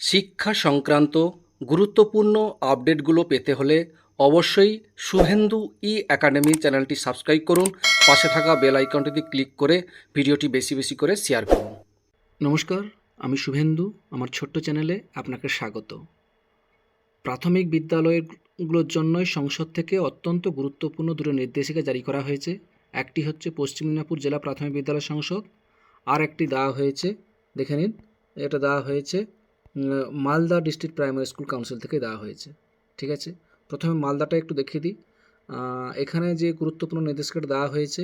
শিক্ষা সংক্রান্ত গুরুত্বপূর্ণ আপডেটগুলো পেতে হলে অবশ্যই শুভেন্দু ই একাডেমি চ্যানেলটি সাবস্ক্রাইব করুন। পাশে থাকা বেল আইকনটিতে ক্লিক করে ভিডিওটি বেশি বেশি করে শেয়ার করুন। নমস্কার, আমি শুভেন্দু। আমার ছোট্ট চ্যানেলে আপনাকে স্বাগত। প্রাথমিক বিদ্যালয়গুলোর জন্যই সংসদ থেকে অত্যন্ত গুরুত্বপূর্ণ দুটো নির্দেশিকা জারি করা হয়েছে। একটি হচ্ছে পশ্চিম মেদিনীপুর জেলা প্রাথমিক বিদ্যালয় সংসদ আর একটি দেওয়া হয়েছে, দেখে নিন, এটা দেওয়া হয়েছে Malda district primary school council থেকে দেওয়া হয়েছে। ঠিক আছে? প্রথমে মালদাটা একটু দেখিয়ে দিই। এখানে যে গুরুত্বপূর্ণ নির্দেশিকাটা দেওয়া হয়েছে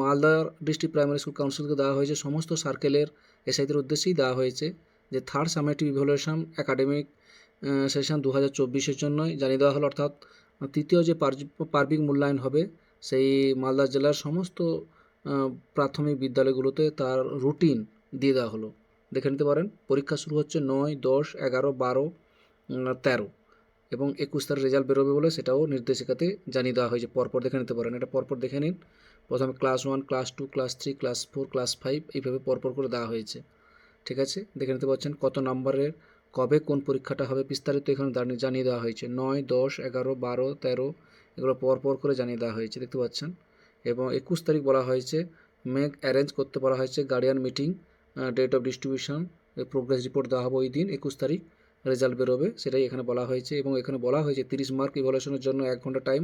মালদা ডিস্ট্রিক্ট প্রাইমারি স্কুল কাউন্সিলকে দেওয়া হয়েছে। সমস্ত সার্কেলের এসআইদের উদ্দেশ্যেই দেওয়া হয়েছে যে third summative evaluation academic session দু হাজার চব্বিশের জন্যই জানিয়ে দেওয়া হলো। অর্থাৎ তৃতীয় যে পার্বিক মূল্যায়ন হবে, সেই মালদা জেলার সমস্ত প্রাথমিক বিদ্যালয়গুলোতে তার রুটিন দিয়ে দেওয়া হলো। দেখে নিতে পারেন। পরীক্ষা শুরু হচ্ছে নয়, দশ, এগারো, বারো তেরো এবং একুশ তারিখ রেজাল্ট বেরোবে বলে সেটাও নির্দেশিকাতে জানিয়ে দেওয়া হয়েছে। পরপর দেখে নিতে পারেন। এটা পরপর দেখে নিন। প্রথমে class one class two class three class four class five এইভাবে পরপর করে দেওয়া হয়েছে। ঠিক আছে? দেখে নিতে পারছেন কত নম্বরের কবে কোন পরীক্ষাটা হবে বিস্তারিত এখানে জানিয়ে দেওয়া হয়েছে। নয়, দশ, এগারো, বারো, তেরো এগুলো পর পর করে জানিয়ে দেওয়া হয়েছে। দেখতে পাচ্ছেন? এবং একুশ তারিখ বলা হয়েছে মেক অ্যারেঞ্জ করতে বলা হয়েছে guardian meeting date of distribution progress report দেওয়া হবে ওই দিন, একুশ তারিখ রেজাল্ট বেরোবে, সেটাই এখানে বলা হয়েছে এবং এখানে বলা হয়েছে তিরিশ মার্ক ইভ্যালুয়েশনের জন্য এক ঘণ্টা টাইম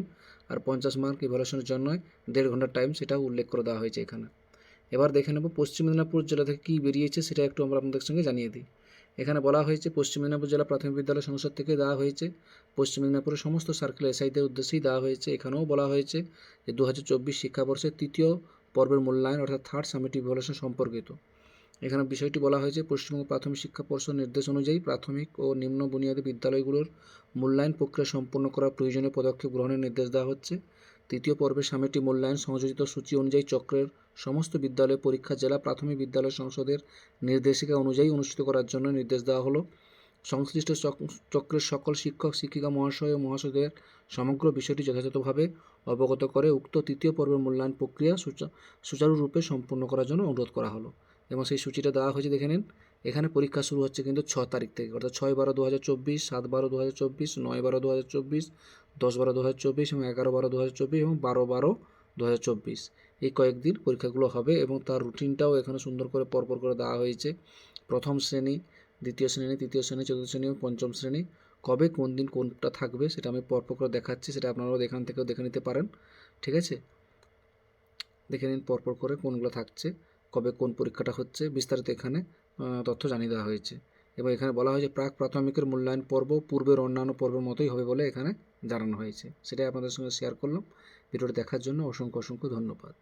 আর পঞ্চাশ মার্ক ইভ্যালুয়েশনের জন্য দেড় ঘণ্টা টাইম সেটাও উল্লেখ করে দেওয়া হয়েছে এখানে। এবার দেখে নেব পশ্চিম মেদিনীপুর জেলা থেকে কী বেরিয়েছে সেটা একটু আমরা আপনাদের সঙ্গে জানিয়ে দিই। এখানে বলা হয়েছে পশ্চিম মেদিনীপুর জেলা প্রাথমিক বিদ্যালয় সংসদ থেকে দেওয়া হয়েছে। পশ্চিম মেদিনীপুরের সমস্ত সার্কেল এসআইদের উদ্দেশ্যেই দেওয়া হয়েছে। এখানেও বলা হয়েছে যে দু হাজার চব্বিশ শিক্ষাবর্ষের তৃতীয় পর্বের মূল্যায়ন অর্থাৎ থার্ড সামিটিভ ইভ্যালুয়েশন সম্পর্কিত। এখানে বিষয়টি বলা হয়েছে পশ্চিমবঙ্গ প্রাথমিক শিক্ষা পর্ষদ নির্দেশ অনুযায়ী প্রাথমিক ও নিম্ন বুনিয়াদী বিদ্যালয়গুলোর মূল্যায়ন প্রক্রিয়া সম্পন্ন করার প্রয়োজনীয় পদক্ষেপ গ্রহণের নির্দেশ দেওয়া হচ্ছে। তৃতীয় পর্বে সামিটি মূল্যায়ন সংযোজিত সূচি অনুযায়ী চক্রের সমস্ত বিদ্যালয় পরীক্ষা জেলা প্রাথমিক বিদ্যালয় সংসদের নির্দেশিকা অনুযায়ী অনুষ্ঠিত করার জন্য নির্দেশ দেওয়া হলো। সংশ্লিষ্ট চক- চক্রের সকল শিক্ষক, শিক্ষিকা, মহাশয় ও মহাশয়দের সমগ্র বিষয়টি যথাযথভাবে অবগত করে উক্ত তৃতীয় পর্বের মূল্যায়ন প্রক্রিয়া সুচা- সুচারুরূপে সম্পন্ন করার জন্য অনুরোধ করা হলো। এবং সেই সূচিটা দেওয়া হয়েছে, দেখে নিন। এখানে পরীক্ষা শুরু হচ্ছে কিন্তু ছ তারিখ থেকে, অর্থাৎ ছয় বারো দু হাজার চব্বিশ, সাত বারো দু হাজার চব্বিশ, নয় বারো দু হাজার চব্বিশ, দশ বারো দু হাজার চব্বিশ এবং এগারো বারো দু হাজার চব্বিশ এবং বারো বারো দু হাজার চব্বিশ। এই কয়েকদিন পরীক্ষাগুলো হবে এবং তার রুটিনটাও এখানে সুন্দর করে পরপর করে দেওয়া হয়েছে। প্রথম শ্রেণি, দ্বিতীয় শ্রেণি, তৃতীয় শ্রেণি, চতুর্থ শ্রেণি এবং পঞ্চম শ্রেণি। কবে কোন দিন কোনটা থাকবে সেটা আমি পরপর করে দেখাচ্ছি, সেটা আপনারাও এখান থেকেও দেখে নিতে পারেন। ঠিক আছে? দেখে নিন পরপর করে কোনগুলো থাকছে। কবে কোন পরীক্ষাটা হচ্ছে বিস্তারিত এখানে তথ্য জানিয়ে দেওয়া হয়েছে। এবং এখানে বলা হয়েছে প্রাক প্রাথমিকের মূল্যায়ন পর্ব পূর্বের অন্যান্য পর্বের মতোই হবে বলে এখানে জানানো হয়েছে। সেটাই আপনাদের সঙ্গে শেয়ার করলাম। ভিডিওটি দেখার জন্য অসংখ্য অসংখ্য ধন্যবাদ।